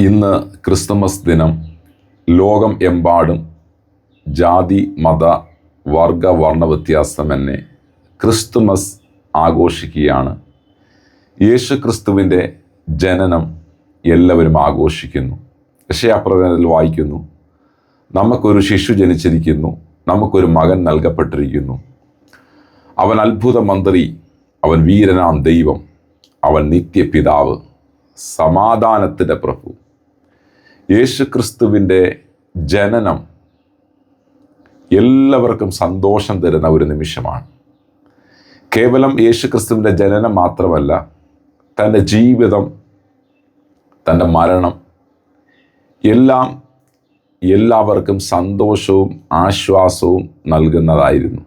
ഇന്ന് ക്രിസ്തുമസ് ദിനം ലോകം എമ്പാടും ജാതി മത വർഗ വർണ വ്യത്യാസമെന്നെ ക്രിസ്തുമസ് ആഘോഷിക്കുകയാണ്. യേശു ക്രിസ്തുവിന്റെ ജനനം എല്ലാവരും ആഘോഷിക്കുന്നു. യശയാപ്രവചനത്തിൽ വായിക്കുന്നു നമുക്കൊരു ശിശു ജനിച്ചിരിക്കുന്നു നമുക്കൊരു മകൻ നൽകപ്പെട്ടിരിക്കുന്നു. അവൻ അത്ഭുത മന്ത്രി അവൻ വീരനാം ദൈവം അവൻ നിത്യപിതാവ് സമാധാനത്തിന്റെ പ്രഭു. യേശുക്രിസ്തുവിന്റെ ജനനം എല്ലാവർക്കും സന്തോഷം തരുന്ന ഒരു നിമിഷമാണ്. കേവലം യേശുക്രിസ്തുവിന്റെ ജനനം മാത്രമല്ല തന്റെ ജീവിതം തന്റെ മരണം എല്ലാം എല്ലാവർക്കും സന്തോഷവും ആശ്വാസവും നൽകുന്നതായിരുന്നു.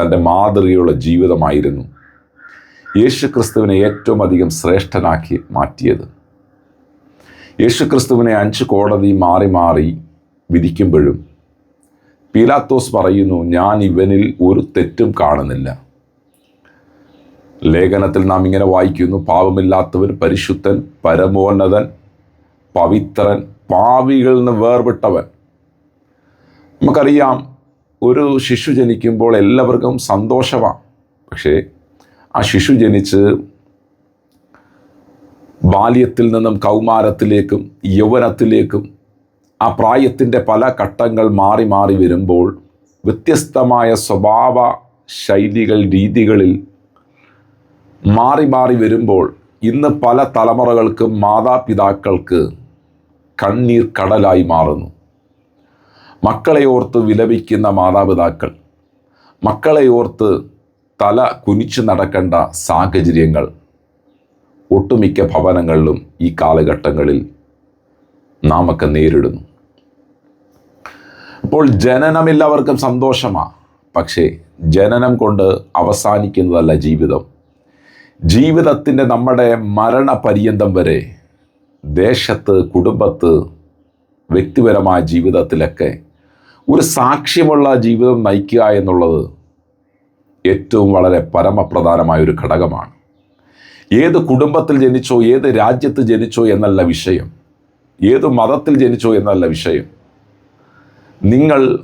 തന്റെ മാതൃകയുള്ള ജീവിതമായിരുന്നു യേശുക്രിസ്തുവിനെ ഏറ്റവും അധികം ശ്രേഷ്ഠനാക്കി മാറ്റിയത്. യേശുക്രിസ്തുവിനെ അഞ്ച് കോടതി മാറി മാറി വിധിക്കുമ്പോഴും പീലാത്തോസ് പറയുന്നു ഞാൻ ഇവനിൽ ഒരു തെറ്റും കാണുന്നില്ല. ലേഖനത്തിൽ നാം ഇങ്ങനെ വായിക്കുന്നു പാപമില്ലാത്തവൻ പരിശുദ്ധൻ പരമോന്നതൻ പവിത്രൻ പാവികളിൽ നിന്ന് വേർപെട്ടവൻ. നമുക്കറിയാം ഒരു ശിശു ജനിക്കുമ്പോൾ എല്ലാവർക്കും സന്തോഷമാണ് പക്ഷേ ആ ശിശു ജനിച്ച് ബാല്യത്തിൽ നിന്നും കൗമാരത്തിലേക്കും യൗവനത്തിലേക്കും ആ പ്രായത്തിന്റെ പല ഘട്ടങ്ങൾ മാറി മാറി വരുമ്പോൾ വ്യത്യസ്തമായ സ്വഭാവ ശൈലികൾ രീതികളിൽ മാറി മാറി വരുമ്പോൾ ഇന്ന് പല തലമുറകൾക്കും മാതാപിതാക്കൾക്ക് കണ്ണീർ കടലായി മാറുന്നു. മക്കളെ ഓർത്ത് വിലപിക്കുന്ന മാതാപിതാക്കൾ മക്കളെ ഓർത്ത് തല കുനിച്ചു നടക്കേണ്ട സാഹചര്യങ്ങൾ ഒട്ടുമിക്ക ഭവനങ്ങളിലും ഈ കാലഘട്ടങ്ങളിൽ നാമൊക്കെ നേരിടുന്നു. അപ്പോൾ ജനനം എല്ലാവർക്കും സന്തോഷമാണ് പക്ഷേ ജനനം കൊണ്ട് അവസാനിക്കുന്നതല്ല ജീവിതം. ജീവിതത്തിന്റെ നമ്മുടെ മരണപര്യന്തം വരെ ദേശത്ത് കുടുംബത്ത് വ്യക്തിപരമായ ജീവിതത്തിലൊക്കെ ഒരു സാക്ഷ്യമുള്ള ജീവിതം നയിക്കുക എന്നുള്ളത് ഏറ്റവും വളരെ പരമപ്രധാനമായ ഒരു ഘടകമാണ്. ഏത് കുടുംബത്തിൽ ജനിച്ചോ ഏത് രാജ്യത്ത് ജനിച്ചോ എന്നല്ല വിഷയം. ഏത് മതത്തിൽ ജനിച്ചോ എന്നല്ല വിഷയം. നിങ്ങൾ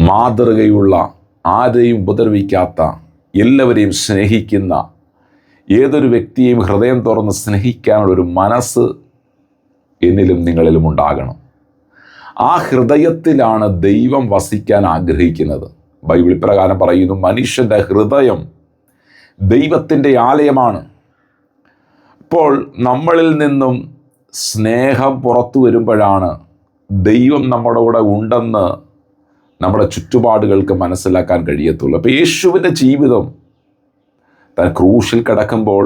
മാതൃകയുള്ള ആരെയും ഉപദ്രവിക്കാത്ത എല്ലാവരെയും സ്നേഹിക്കുന്ന ഏതൊരു വ്യക്തിയെയും ഹൃദയം തുറന്ന് സ്നേഹിക്കാനുള്ളൊരു മനസ്സ് എന്നിലും നിങ്ങളിലും ഉണ്ടാകണം. ആ ഹൃദയത്തിലാണ് ദൈവം വസിക്കാൻ ആഗ്രഹിക്കുന്നത്. ബൈബിൾ പ്രകാരം പറയുന്നു മനുഷ്യന്റെ ഹൃദയം ദൈവത്തിന്റെ ആലയമാണ്. അപ്പോൾ നമ്മളിൽ നിന്നും സ്നേഹം പുറത്തു വരുമ്പോഴാണ് ദൈവം നമ്മുടെ കൂടെ ഉണ്ടെന്ന് നമ്മുടെ ചുറ്റുപാടുകൾക്ക് മനസ്സിലാക്കാൻ കഴിയത്തുള്ളൂ. അപ്പോൾ യേശുവിന്റെ ജീവിതം താൻ ക്രൂശിൽ കിടക്കുമ്പോൾ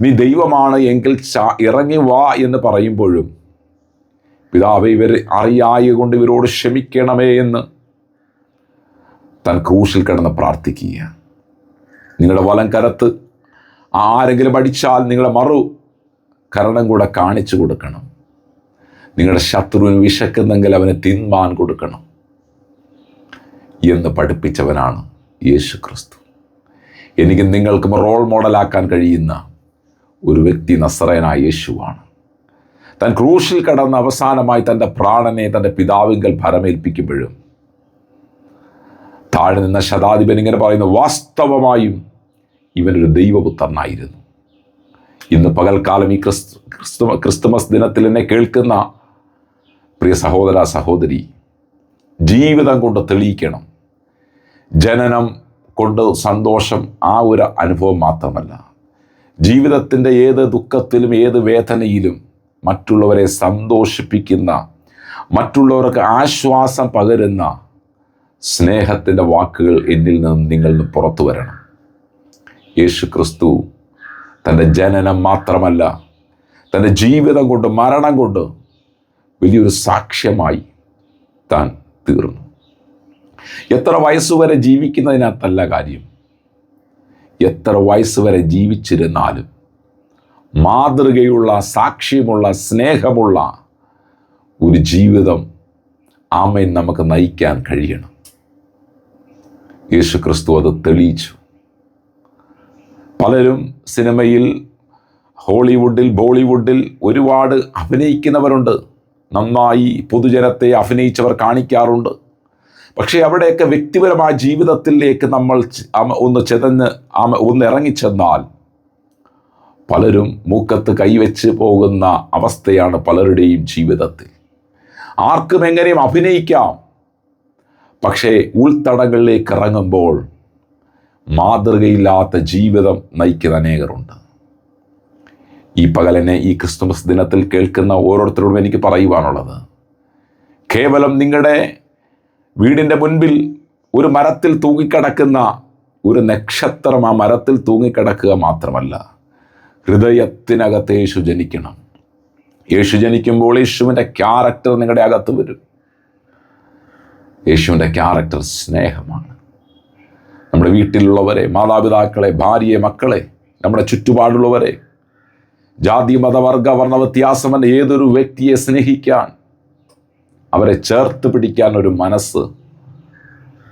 നീ ദൈവമാണ് എങ്കിൽ ചാ ഇറങ്ങി വാ എന്ന് പറയുമ്പോഴും പിതാവ് ഇവർ അറിയായ കൊണ്ട് ഇവരോട് ക്ഷമിക്കണമേ എന്ന് താൻ ക്രൂശിൽ കിടന്ന് പ്രാർത്ഥിക്കുക നിങ്ങളുടെ വലം കരത്ത്. ആരെങ്കിലും അടിച്ചാൽ നിങ്ങളെ മറു. കരണം കൂടെ കാണിച്ചു കൊടുക്കണം. നിങ്ങളുടെ ശത്രുവിന് വിശക്കുന്നെങ്കിൽ അവന് തിന്മാൻ കൊടുക്കണം. എന്ന് പഠിപ്പിച്ചവനാണ് യേശു ക്രിസ്തു എനിക്ക് നിങ്ങൾക്കും റോൾ മോഡലാക്കാൻ കഴിയുന്ന ഒരു വ്യക്തി നസ്രയനായ യേശുവാണ്. താൻ ക്രൂശിൽ കടന്ന് അവസാനമായി തന്റെ പ്രാണനെ തന്റെ പിതാവിങ്കൽ ഭരമേൽപ്പിക്കുമ്പോഴും താഴെ നിന്ന ശതാധിപൻ ഇങ്ങനെ പറയുന്നു വാസ്തവമായും ഇവനൊരു ദൈവപുത്രനായിരുന്നു. ഇന്ന് പകൽക്കാലം ഈ ക്രിസ്തു ക്രിസ്തു ക്രിസ്തുമസ് ദിനത്തിൽ എന്നെ കേൾക്കുന്ന പ്രിയ സഹോദര സഹോദരി ജീവിതം കൊണ്ട് തെളിയിക്കണം. ജനനം കൊണ്ട് സന്തോഷം ആ ഒരു അനുഭവം മാത്രമല്ല. ജീവിതത്തിന്റെ ഏത് ദുഃഖത്തിലും ഏത് വേദനയിലും മറ്റുള്ളവരെ സന്തോഷിപ്പിക്കുന്ന മറ്റുള്ളവർക്ക് ആശ്വാസം പകരുന്ന സ്നേഹത്തിന്റെ വാക്കുകൾ എന്നിൽ നിന്നും നിങ്ങളിൽ നിന്ന് പുറത്തു വരണം. യേശു ക്രിസ്തു തന്റെ ജനനം മാത്രമല്ല തന്റെ ജീവിതം കൊണ്ട് മരണം കൊണ്ട് വലിയൊരു സാക്ഷ്യമായി താൻ തീർന്നു. എത്ര വയസ്സുവരെ ജീവിക്കുന്നതിനകത്തല്ല കാര്യം. എത്ര വയസ്സുവരെ ജീവിച്ചിരുന്നാലും മാതൃകയുള്ള സാക്ഷ്യമുള്ള സ്നേഹമുള്ള ഒരു ജീവിതം ആമേൻ നമുക്ക് നയിക്കാൻ കഴിയണം. യേശു ക്രിസ്തു അത് തെളിയിച്ചു. പലരും സിനിമയിൽ ഹോളിവുഡിൽ ബോളിവുഡിൽ ഒരുപാട് അഭിനയിക്കുന്നവരുണ്ട്. നന്നായി പൊതുജനത്തെ അഭിനയിച്ചവർ കാണിക്കാറുണ്ട്. പക്ഷേ അവിടെയൊക്കെ വ്യക്തിപരമായ ജീവിതത്തിലേക്ക് നമ്മൾ ഒന്ന് ചെതഞ്ഞ് ഒന്ന് ഇറങ്ങിച്ചെന്നാൽ പലരും മൂക്കത്ത് കൈവച്ച് പോകുന്ന അവസ്ഥയാണ് പലരുടെയും ജീവിതത്തിൽ. ആർക്കും എങ്ങനെയും അഭിനയിക്കാം. പക്ഷേ ഉൾത്തടങ്ങളിലേക്ക് ഇറങ്ങുമ്പോൾ മാതൃകയില്ലാത്ത ജീവിതം നയിക്കുന്ന അനേകരുണ്ട്. ഈ പകലനെ ഈ ക്രിസ്തുമസ് ദിനത്തിൽ കേൾക്കുന്ന ഓരോരുത്തരോടും എനിക്ക് പറയുവാനുള്ളത് കേവലം നിങ്ങളുടെ വീടിന്റെ മുൻപിൽ ഒരു മരത്തിൽ തൂങ്ങിക്കിടക്കുന്ന ഒരു നക്ഷത്രം ആ മരത്തിൽ തൂങ്ങിക്കിടക്കുക മാത്രമല്ല ഹൃദയത്തിനകത്ത് യേശു ജനിക്കണം. യേശു ജനിക്കുമ്പോൾ യേശുവിന്റെ ക്യാരക്ടർ നിങ്ങളുടെ അകത്ത് വരും. യേശുവിന്റെ ക്യാരക്ടർ സ്നേഹമാണ്. നമ്മുടെ വീട്ടിലുള്ളവരെ മാതാപിതാക്കളെ ഭാര്യയെ മക്കളെ നമ്മുടെ ചുറ്റുപാടുള്ളവരെ ജാതി മതവർഗ വർണ വ്യത്യാസമെന്ന ഏതൊരു വ്യക്തിയെ സ്നേഹിക്കാൻ അവരെ ചേർത്ത് പിടിക്കാൻ ഒരു മനസ്സ്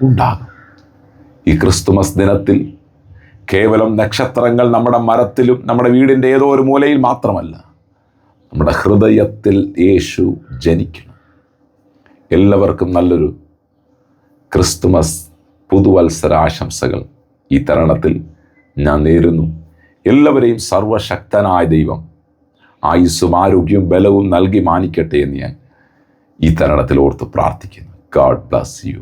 ഉണ്ടാകും. ഈ ക്രിസ്തുമസ് ദിനത്തിൽ കേവലം നക്ഷത്രങ്ങൾ നമ്മുടെ മരത്തിലും നമ്മുടെ വീടിന്റെ ഏതോ ഒരു മൂലയിൽ മാത്രമല്ല നമ്മുടെ ഹൃദയത്തിൽ യേശു ജനിക്കണം. എല്ലാവർക്കും നല്ലൊരു ക്രിസ്തുമസ് പുതുവത്സരാശംസകൾ ഈ തരണത്തിൽ ഞാൻ നേരുന്നു. എല്ലാവരെയും സർവശക്തനായ ദൈവം ആയുസ്സും ആരോഗ്യവും ബലവും നൽകി മാനിക്കട്ടെ എന്ന് ഞാൻ ഈ തരണത്തിൽ ഓർത്ത് പ്രാർത്ഥിക്കുന്നു. God bless you